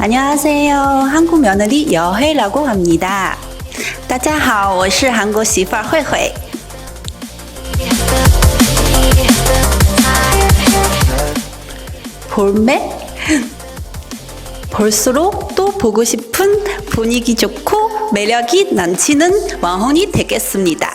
안녕하세요. 한국 며느리 여혜라고 합니다. 大家好，我是韩国媳妇儿慧慧。 볼매? 볼수록 또 보고 싶은 분위기 좋고 매력이 넘치는 왕혼이 되겠습니다.